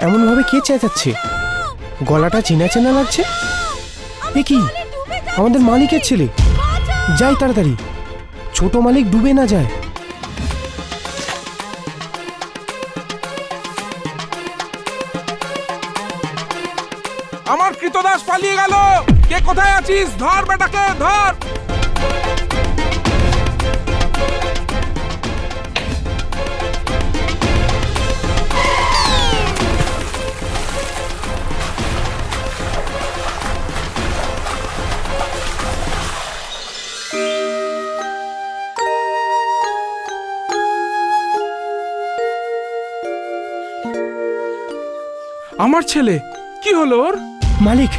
এমনভাবে কে চেঁচাচ্ছে? গলাটা চেনা চেনা লাগছে? এ কি? আমাদের মালিকের ছেলে। যাই তাড়াতাড়ি। ছোট মালিক ডুবে না যায়। আমার কৃতদাস পালিয়ে গেল। কে কোথায় আছিস? ধর বেটাকে, ধর। আমার ছেলে? কি হলো ওর? মালিক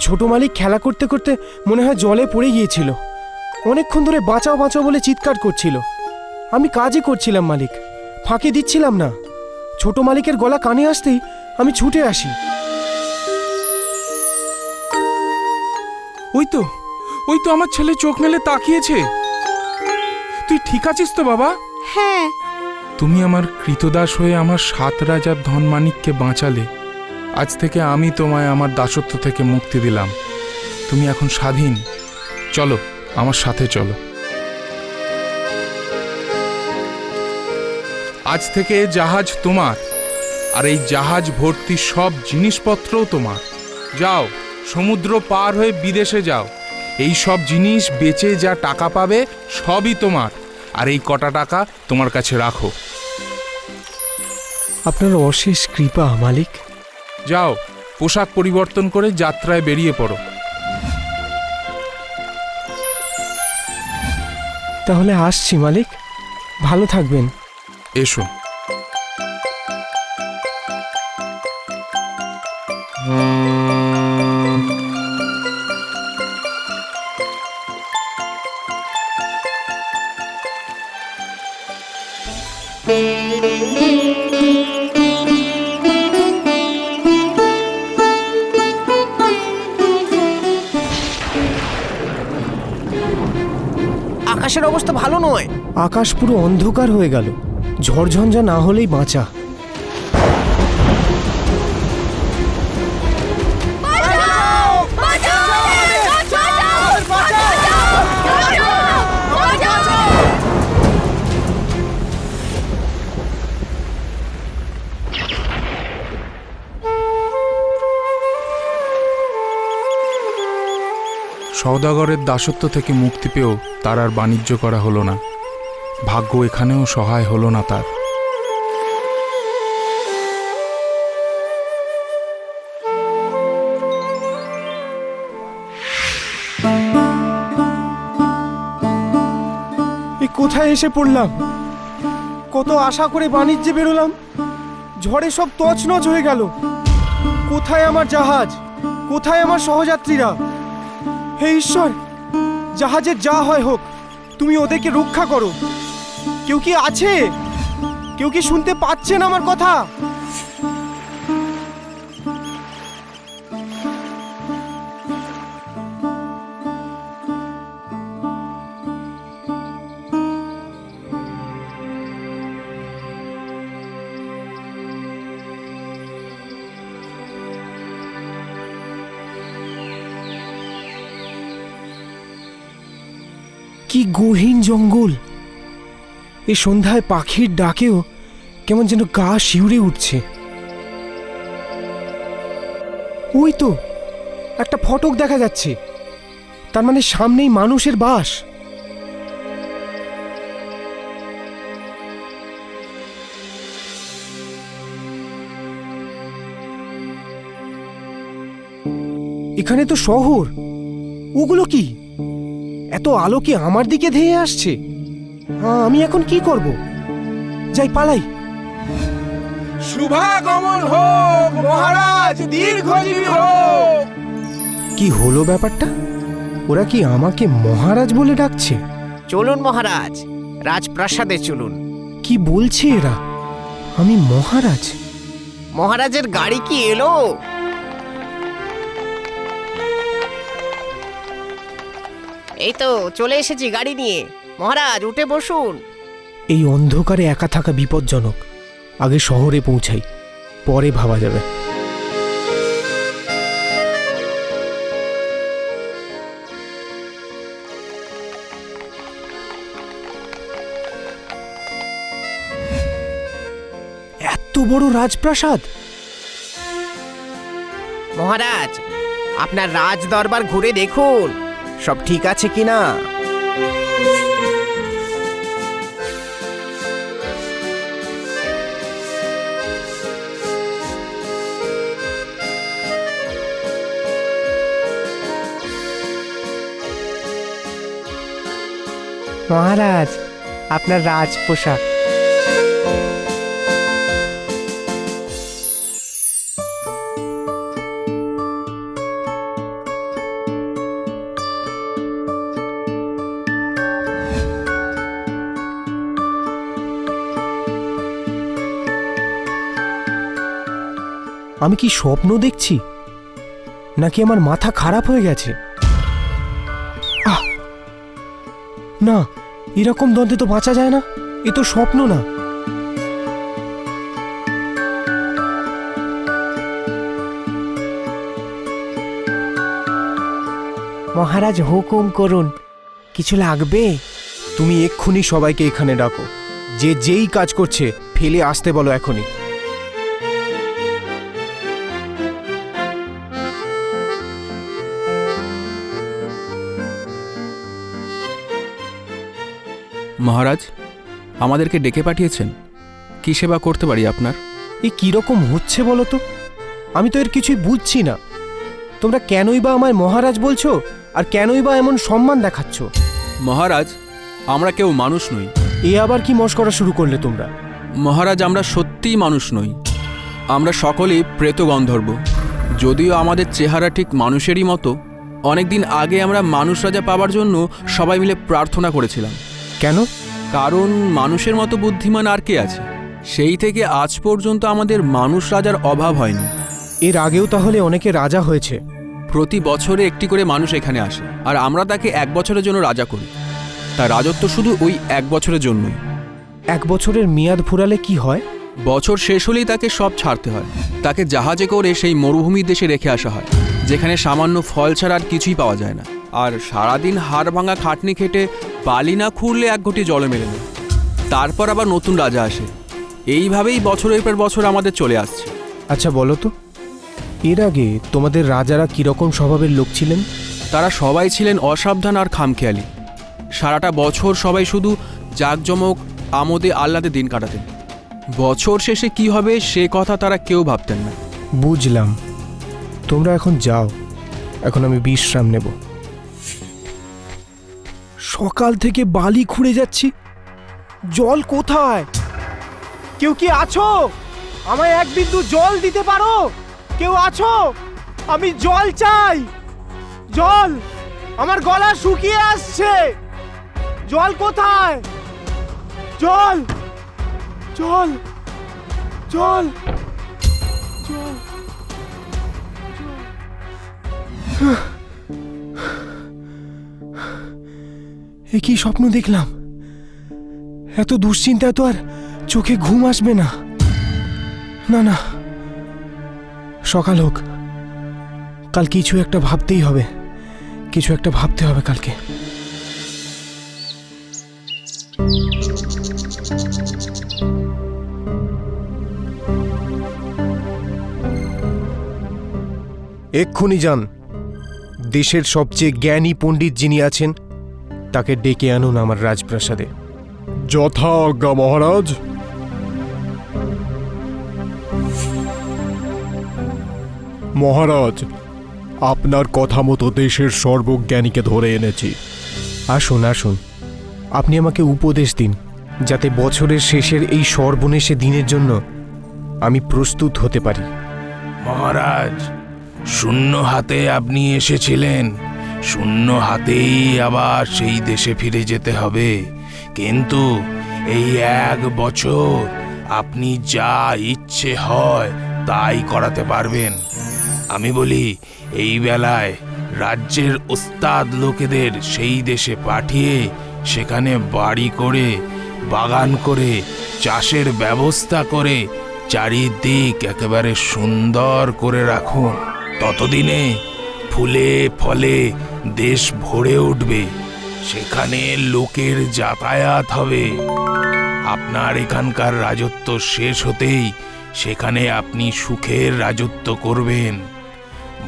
ছোট মালিক খেলা করতে করতে মনে হয় জলে পড়ে গিয়েছিল। অনেকক্ষণ ধরে বাঁচাও বাঁচাও বলে চিৎকার করছিল। আমি কাজই করছিলাম মালিক। ফাঁকি দিচ্ছিলাম না। ছোট মালিকের গলা কানে আসতেই আমি ছুটে আসি। ওই তো ওই তো আমার ছেলে চোখ মেলে তাকিয়েছে। তুই ঠিক আছিস তো বাবা? হ্যাঁ। তুমি আমার কৃতদাস হয়ে আমার সাত রাজার ধনমানিককে বাঁচালে। আজ থেকে আমি তোমায় আমার দাসত্ব থেকে মুক্তি দিলাম। তুমি এখন স্বাধীন। চলো, আমার সাথে চলো। আজ থেকে জাহাজ তোমার, আর এই জাহাজ ভর্তি সব জিনিসপত্রও তোমার। যাও, সমুদ্র পার হয়ে বিদেশে যাও। এই সব জিনিস বেচে যা টাকা পাবে সবই তোমার, আর এই কটা টাকা তোমার কাছে রাখো। আপনার অশেষ কৃপা, মালিক। যাও পোশাক পরিবর্তন করে যাত্রায় বেরিয়ে পড়ো। তাহলে আসছি মালিক। ভালো থাকবেন। এসো। আকাশের অবস্থা ভালো নয়। আকাশ পুরো অন্ধকার হয়ে গেল। ঝড়ঝঞ্ঝা না হলেই বাঁচা। সওদাগরের দাসত্ব থেকে মুক্তি পেয়েও তার আর বাণিজ্য করা হলো না। ভাগ্য এখানেও সহায় হলো না তার। কোথায় এসে পড়লাম? কত আশা করে বাণিজ্যে বেরোলাম? ঝড়ে সব তছনছ হয়ে গেল। কোথায় আমার জাহাজ? কোথায় আমার সহযাত্রীরা? হে ঈশ্বর, জাহাজে যা হয় হোক, তুমি ওদেরকে রক্ষা করো। কেউ কি আছে? কেউ কি শুনতে পাচ্ছেন আমার কথা? গহীন জঙ্গল। এই সন্ধ্যায় পাখির ডাকেও কেমন যেন গা শিউরে উঠছে। ওই তো, একটা ফটক দেখা যাচ্ছে। তার মানে সামনেই মানুষের বাস। এখানে তো শহর। ওগুলো কি? এত আলো কি আমার দিকে ধেয়ে আসছে? হ্যাঁ আমি এখন কি করব? যাই পালাই। শুভাগমন হোক মহারাজ দীর্ঘজীবী হোক। কি হলো ব্যাপারটা? ওরা কি আমাকে মহারাজ বলে ডাকছে? চলুন মহারাজ রাজপ্রাসাদে চলুন। কি বলছে এরা? আমি মহারাজ। মহারাজের গাড়ি কি এলো? এই তো চলে এসেছি গাড়ি নিয়ে। মহারাজ উঠে বসুন। এই অন্ধকারে একা থাকা বিপজ্জনক। আগে শহরে পৌঁছাই পরে ভাবা যাবে। এত বড় রাজপ্রাসাদ! মহারাজ আপনার রাজ দরবার ঘুরে দেখুন। সব ঠিক আছে কিনা? মহারাজ আপনার রাজ পোশাক আমি কি স্বপ্ন দেখছি? নাকি আমার মাথা খারাপ হয়ে গেছে! না, এরকম দ্বন্দ্বে তো বাঁচা যায় না। এ তো স্বপ্ন না। মহারাজ হুকুম করুন, কিছু লাগবে? তুমি এক্ষুনি সবাইকে এখানে ডাকো। যে যেই কাজ করছে, ফেলে আসতে বলো এখনই। মহারাজ আমাদেরকে ডেকে পাঠিয়েছেন। কি সেবা করতে পারি আপনার? এ কীরকম হচ্ছে বলো তো? আমি তো এর কিছুই বুঝছি না। তোমরা কেনই বা আমায় মহারাজ বলছো আর কেনই বা এমন সম্মান দেখাচ্ছ? মহারাজ আমরা কেউ মানুষ নই। এ আবার কি মস্করা শুরু করলে তোমরা? মহারাজ আমরা সত্যিই মানুষ নই। আমরা সকলেই প্রেত গন্ধর্ব। যদিও আমাদের চেহারা ঠিক মানুষেরই মতো অনেকদিন আগে আমরা মানুষ রাজা পাওয়ার জন্য সবাই মিলে প্রার্থনা করেছিলাম। কেন? কারণ মানুষের মতো বুদ্ধিমান আর কে আছে? সেই থেকে আজ পর্যন্ত আমাদের মানুষ রাজার অভাব হয়নি। এর আগেও তাহলে অনেকে রাজা হয়েছে। প্রতি বছরে একটি করে মানুষ এখানে আসে আর আমরা তাকে এক বছরের জন্য রাজা করি। তার রাজত্ব শুধু ওই এক বছরের জন্যই। এক বছরের মেয়াদ ফুরালে কি হয়? বছর শেষ হলেই তাকে সব ছাড়তে হয়। তাকে জাহাজে করে সেই মরুভূমির দেশে রেখে আসা হয় যেখানে সামান্য ফল ছাড়া আর কিছুই পাওয়া যায় না। আর সারাদিন হাড় ভাঙা খাটনি খেটে বালি না খুঁড়লে এক ঘটি জলে মেলে না। তারপর আবার নতুন রাজা আসে। এইভাবেই বছরের পর বছর আমাদের চলে আসছে। আচ্ছা বলো তো এর আগে তোমাদের রাজারা কীরকম স্বভাবের লোক ছিলেন? তারা সবাই ছিলেন অসাবধান আর খামখেয়ালি। সারাটা বছর সবাই শুধু জাঁকজমক আমোদে আহ্লাদে দিন কাটাতেন। বছর শেষে কি হবে সে কথা তারা কেউ ভাবতেন না। বুঝলাম। তোমরা এখন যাও। এখন আমি বিশ্রাম নেব। সকাল থেকে বালি খুঁড়ে যাচ্ছি। জল কোথায়? কেউ কি আছো? আমায় এক বিন্দু জল দিতে পারো? কেউ আছো? আমি জল চাই। জল আমার গলা শুকিয়ে আসছে। জল কোথায়? জল! জল! জল! জল! এ কি স্বপ্ন দেখলাম। এত দুশ্চিন্তা তো আর চোখে ঘুম আসবে না। না না। সকাল হোক। কাল কিছু একটা ভাবতেই হবে। কিছু একটা ভাবতে হবে কালকে। এক্ষুনি যান। দেশের সবচেয়ে জ্ঞানী পণ্ডিত যিনি আছেন তাকে ডেকে আনুন আমার রাজপ্রাসাদে। যথা আজ্ঞা মহারাজ। মহারাজ আপনার কথা মতো দেশের সর্বজ্ঞানীকে ধরে এনেছি। আসুন আসুন। আপনি আমাকে উপদেশ দিন যাতে বছরের শেষের এই সর্বনেশে দিনের জন্য আমি প্রস্তুত হতে পারি। মহারাজ শূন্য হাতে আপনি এসেছিলেন। শূন্য হাতেই আবার সেই দেশে ফিরে যেতে হবে। কিন্তু এই এক বছর আপনি যা ইচ্ছে হয় তাই করাতে পারবেন। আমি বলি, এই বেলায় রাজ্যের ওস্তাদ লোকেদের সেই দেশে পাঠিয়ে সেখানে বাড়ি করে, বাগান করে, চাষের ব্যবস্থা করে চারিদিক একেবারে সুন্দর করে রাখুন। ততদিনে ফুলে ফলে দেশ ভরে উঠবে। সেখানে লোকের যাতায়াত হবে। আপনার এখানকার রাজত্ব শেষ হতেই সেখানে আপনি সুখের রাজত্ব করবেন।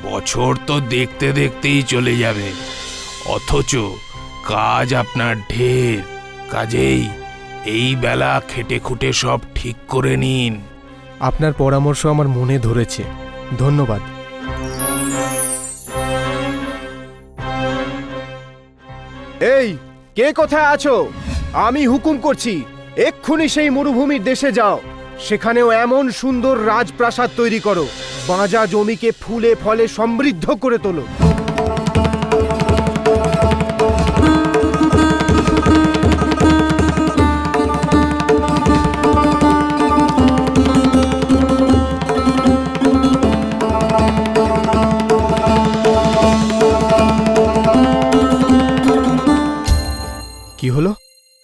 বছর তো দেখতে দেখতেই চলে যাবে। অথচ কাজ আপনার ঢের। কাজেই এই বেলা খেটে খুটে সব ঠিক করে নিন। আপনার পরামর্শ আমার মনে ধরেছে। ধন্যবাদ। এই, কে কোথায় আছো? আমি হুকুম করছি, এক্ষুনি সেই মরুভূমির দেশে যাও। সেখানেও এমন সুন্দর রাজপ্রাসাদ তৈরি করো, বাঁজা জমিকে ফুলে ফলে সমৃদ্ধ করে তোলো। কি হলো?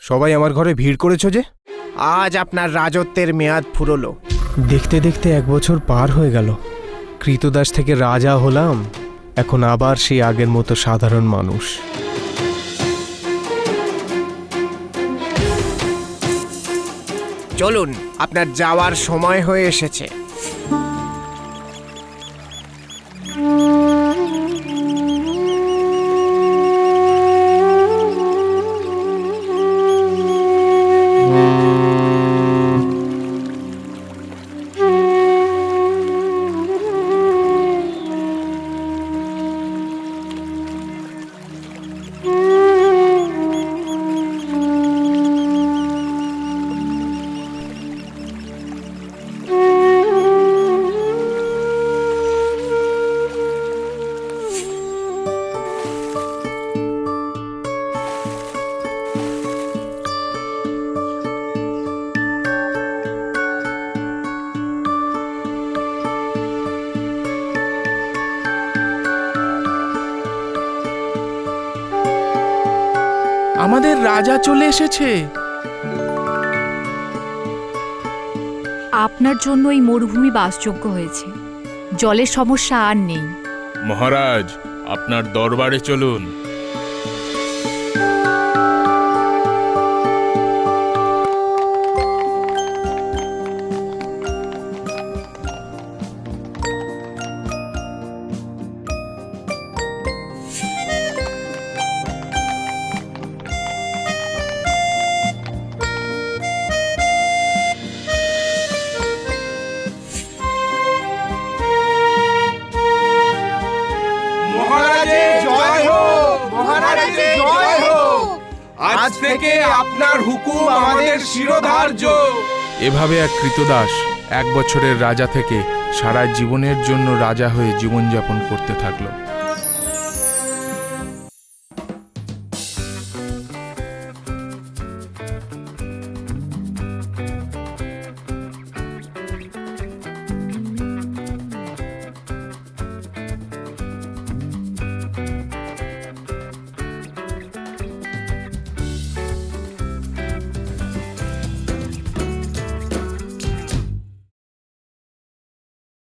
সবাই আমার ঘরে ভিড় করেছ যে? আজ আপনার রাজত্বের মেয়াদ ফুরলো। দেখতে দেখতে এক বছর পার হয়ে গেল। কৃতদাস থেকে রাজা হলাম এখন আবার সেই আগের মতো সাধারণ মানুষ। চলুন আপনার যাওয়ার সময় হয়ে এসেছে। রাজা চলে এসেছে। আপনার জন্য এই মরুভূমি বাসযোগ্য হয়েছে। জলের সমস্যা আর নেই। মহারাজ আপনার দরবারে চলুন। হুকুম আমাদের শিরোধার্য। এভাবে এক কৃতদাস এক বছরের রাজা থেকে সারা জীবনের জন্য রাজা হয়ে জীবনযাপন করতে থাকল।